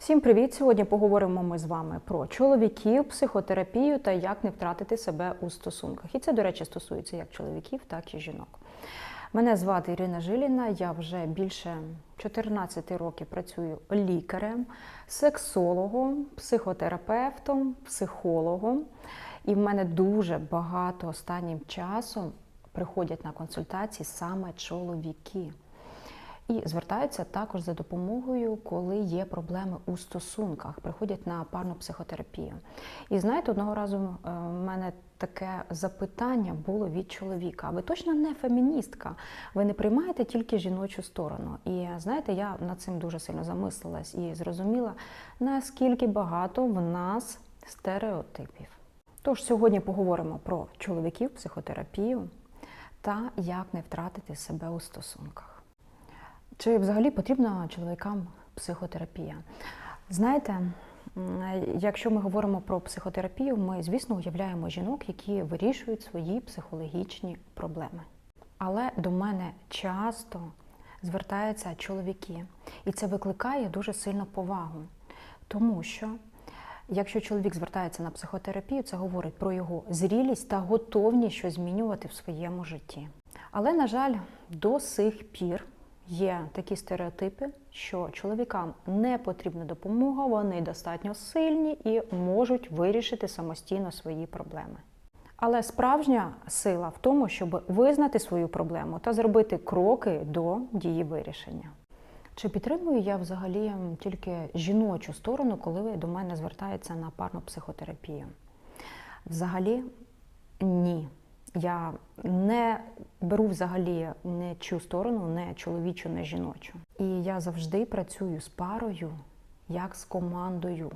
Всім привіт! Сьогодні поговоримо ми з вами про чоловіків, психотерапію та як не втратити себе у стосунках. І це, до речі, стосується як чоловіків, так і жінок. Мене звати Ірина Жиліна, я вже більше 14 років працюю лікарем, сексологом, психотерапевтом, психологом. І в мене дуже багато останнім часом приходять на консультації саме чоловіки. І звертаються також за допомогою, коли є проблеми у стосунках, приходять на парну психотерапію. І знаєте, одного разу е, в мене таке запитання було від чоловіка: а ви точно не феміністка? Ви не приймаєте тільки жіночу сторону? І знаєте, я над цим дуже сильно замислилась і зрозуміла, наскільки багато в нас стереотипів. Тож сьогодні поговоримо про чоловіків, психотерапію та як не втратити себе у стосунках. Чи взагалі потрібна чоловікам психотерапія? Знаєте, якщо ми говоримо про психотерапію, ми, звісно, уявляємо жінок, які вирішують свої психологічні проблеми. Але до мене часто звертаються чоловіки, і це викликає дуже сильну повагу. Тому що, якщо чоловік звертається на психотерапію, це говорить про його зрілість та готовність щось змінювати в своєму житті. Але, на жаль, до сих пір є такі стереотипи, що чоловікам не потрібна допомога, вони достатньо сильні і можуть вирішити самостійно свої проблеми. Але справжня сила в тому, щоб визнати свою проблему та зробити кроки до її вирішення. Чи підтримую я взагалі тільки жіночу сторону, коли до мене звертається на парну психотерапію? Взагалі ні. Я не беру взагалі не чу сторону, не чоловічу, не жіночу. І я завжди працюю з парою, як з командою.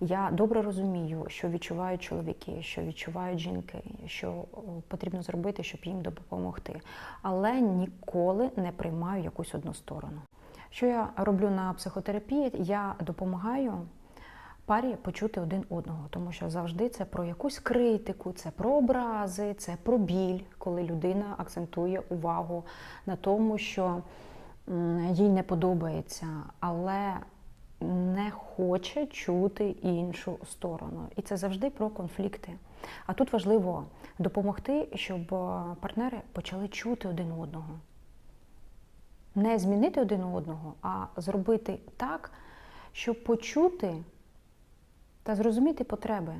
Я добре розумію, що відчувають чоловіки, що відчувають жінки, що потрібно зробити, щоб їм допомогти. Але ніколи не приймаю якусь одну сторону. Що я роблю на психотерапії? Я допомагаю парі почути один одного, тому що завжди це про якусь критику, це про образи, це про біль, коли людина акцентує увагу на тому, що їй не подобається, але не хоче чути іншу сторону. І це завжди про конфлікти. А тут важливо допомогти, щоб партнери почали чути один одного. Не змінити один одного, а зробити так, щоб почути та зрозуміти потреби,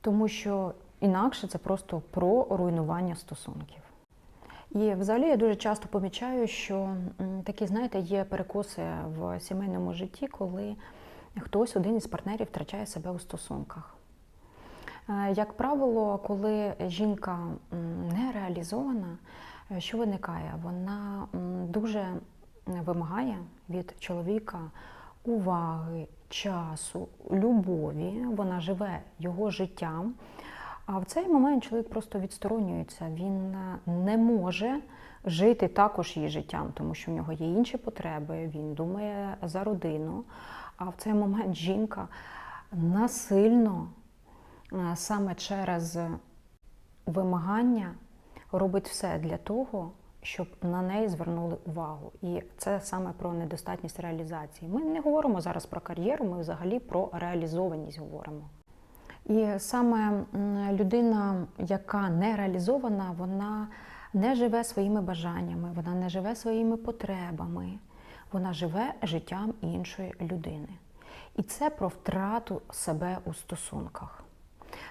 тому що інакше це просто про руйнування стосунків. І взагалі я дуже часто помічаю, що такі, знаєте, є перекоси в сімейному житті, коли хтось один із партнерів втрачає себе у стосунках. Е, як правило, коли жінка не реалізована, е, що виникає? Вона дуже вимагає від чоловіка уваги, часу, любові, вона живе його життям. А в цей момент чоловік просто відсторонюється, він е, не може жити також її життям, тому що в нього є інші потреби, він думає за родину. А в цей момент жінка насильно, е, саме через вимагання, робить все для того, щоб на неї звернули увагу. І це саме про недостатність реалізації. Ми не говоримо зараз про кар'єру, ми взагалі про реалізованість говоримо. І саме людина, яка не реалізована, вона не живе своїми бажаннями, вона не живе своїми потребами, вона живе життям іншої людини. І це про втрату себе у стосунках.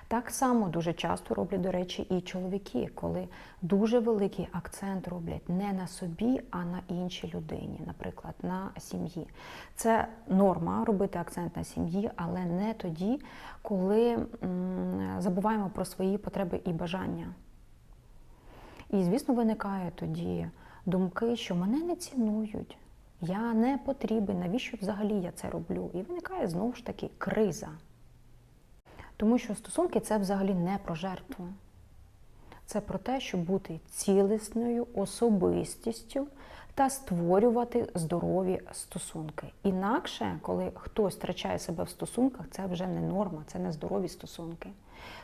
Так само дуже часто роблять, до речі, і чоловіки, коли дуже великий акцент роблять не на собі, а на іншій людині, наприклад, на сім'ї. Це норма робити акцент на сім'ї, але не тоді, коли забуваємо про свої потреби і бажання. І, звісно, виникає тоді думки, що мене не цінують, я не потрібен, навіщо взагалі я це роблю? І виникає знову ж таки криза. Тому що стосунки це взагалі не про жертву. Це про те, щоб бути цілісною особистістю та створювати здорові стосунки. Інакше, коли хтось втрачає себе в стосунках, це вже не норма, це не здорові стосунки.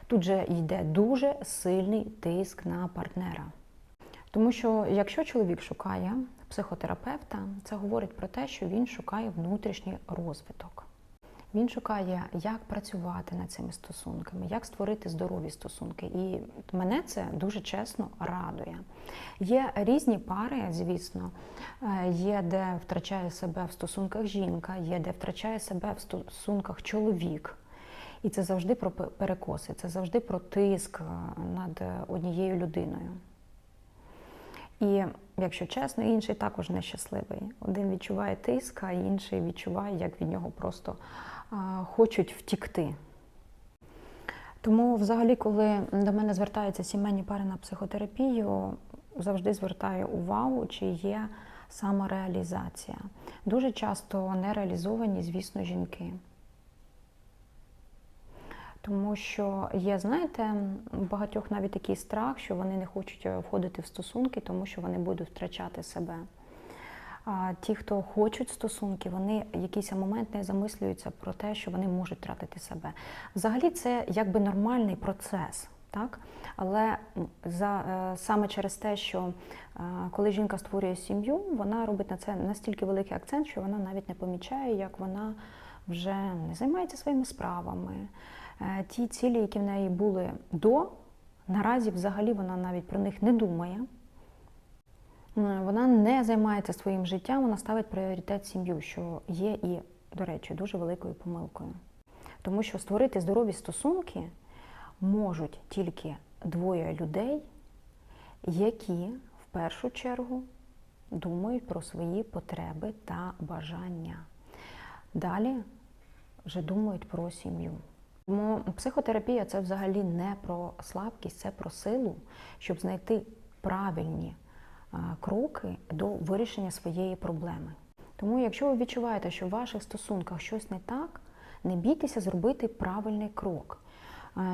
Тут же йде дуже сильний тиск на партнера. Тому що якщо чоловік шукає психотерапевта, це говорить про те, що він шукає внутрішній розвиток. Він шукає, як працювати над цими стосунками, як створити здорові стосунки. І мене це дуже чесно радує. Є різні пари, звісно, Е, є де втрачає себе в стосунках жінка, є де втрачає себе в стосунках чоловік. І це завжди про перекоси, це завжди про тиск е, над однією людиною. І, якщо чесно, інший також нещасливий. Один відчуває тиск, а інший відчуває, як від нього просто хочуть втікти. Тому, взагалі, коли до мене звертаються сімейні пари на психотерапію, завжди звертаю увагу, чи є самореалізація. Дуже часто нереалізовані, звісно, жінки. Тому що є, знаєте, у багатьох навіть такий страх, що вони не хочуть входити в стосунки, тому що вони будуть втрачати себе. А ті, хто хочуть стосунки, вони якийсь момент не замислюються про те, що вони можуть втратити себе. Взагалі, це якби нормальний процес. Так? Але за, е, саме через те, що е, коли жінка створює сім'ю, вона робить на це настільки великий акцент, що вона навіть не помічає, як вона вже не займається своїми справами. Е, ті цілі, які в неї були до, наразі взагалі вона навіть про них не думає. Вона не займається своїм життям, вона ставить пріоритет сім'ю, що є і, до речі, дуже великою помилкою. Тому що створити здорові стосунки можуть тільки двоє людей, які в першу чергу думають про свої потреби та бажання. Далі вже думають про сім'ю. Тому психотерапія це взагалі не про слабкість, це про силу, щоб знайти правильні кроки до вирішення своєї проблеми. Тому, якщо ви відчуваєте, що в ваших стосунках щось не так, не бійтеся зробити правильний крок.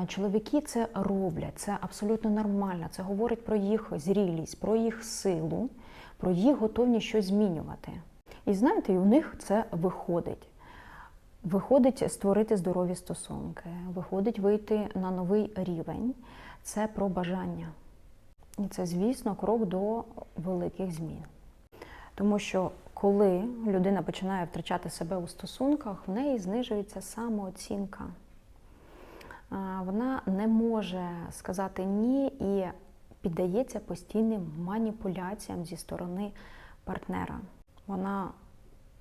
Чоловіки це роблять, це абсолютно нормально. Це говорить про їх зрілість, про їх силу, про їх готовність щось змінювати. І знаєте, у них це виходить. Виходить створити здорові стосунки, виходить вийти на новий рівень. Це про бажання. І це, звісно, крок до великих змін. Тому що коли людина починає втрачати себе у стосунках, в неї знижується самооцінка. Вона не може сказати ні і піддається постійним маніпуляціям зі сторони партнера. Вона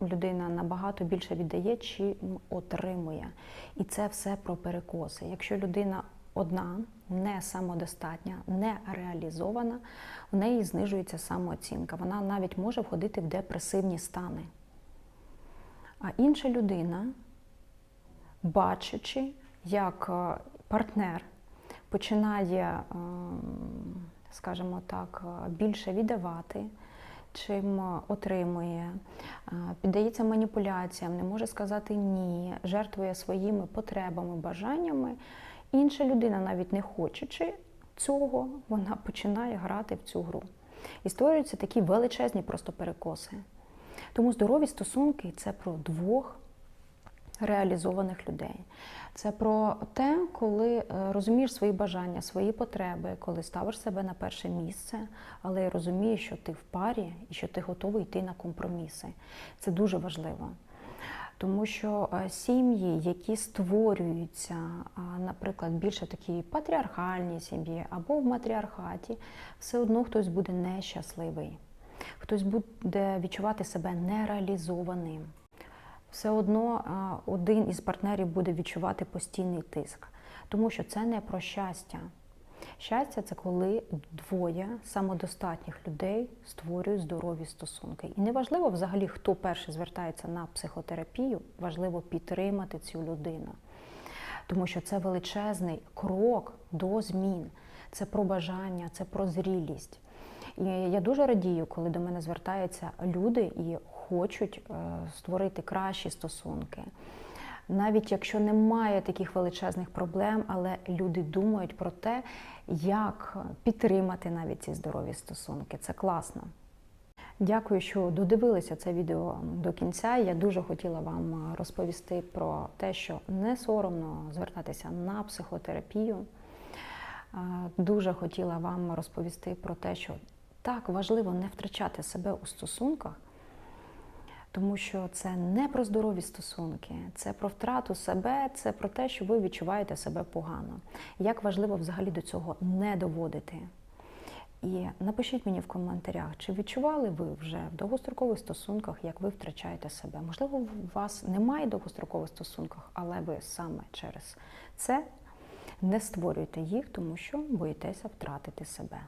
людина набагато більше віддає, чим отримує. І це все про перекоси. Якщо людина одна, не самодостатня, не реалізована, в неї знижується самооцінка. Вона навіть може входити в депресивні стани. А інша людина, бачачи, як е, партнер починає, ем, скажімо так, більше віддавати чим отримує, піддається маніпуляціям, не може сказати ні, жертвує своїми потребами, бажаннями. Інша людина, навіть не хочучи цього, вона починає грати в цю гру. І створюються такі величезні просто перекоси. Тому здорові стосунки це про двох реалізованих людей. Це про те, коли е, розумієш свої бажання, свої потреби, коли ставиш себе на перше місце, але розумієш, що ти в парі і що ти готовий йти на компроміси. Це дуже важливо. Тому що е, сім'ї, які створюються, наприклад, більше такі патріархальні сім'ї або в матріархаті, все одно хтось буде нещасливий, хтось буде відчувати себе нереалізованим. Все одно один із партнерів буде відчувати постійний тиск, тому що це не про щастя. Щастя це коли двоє самодостатніх людей створюють здорові стосунки. І неважливо взагалі, хто перший звертається на психотерапію, важливо підтримати цю людину. Тому що це величезний крок до змін, це про бажання, це про зрілість. І я дуже радію, коли до мене звертаються люди і хочуть е, створити кращі стосунки. Навіть якщо немає таких величезних проблем, але люди думають про те, як підтримати навіть ці здорові стосунки. Це класно. Дякую, що додивилися це відео до кінця. Я дуже хотіла вам розповісти про те, що не соромно звертатися на психотерапію. Дуже хотіла вам розповісти про те, що так важливо не втрачати себе у стосунках. Тому що це не про здорові стосунки, це про втрату себе, це про те, що ви відчуваєте себе погано. Як важливо взагалі до цього не доводити. І напишіть мені в коментарях, чи відчували ви вже в довгострокових стосунках, як ви втрачаєте себе. Можливо, у вас немає довгострокових стосунках, але ви саме через це не створюєте їх, тому що боїтеся втратити себе.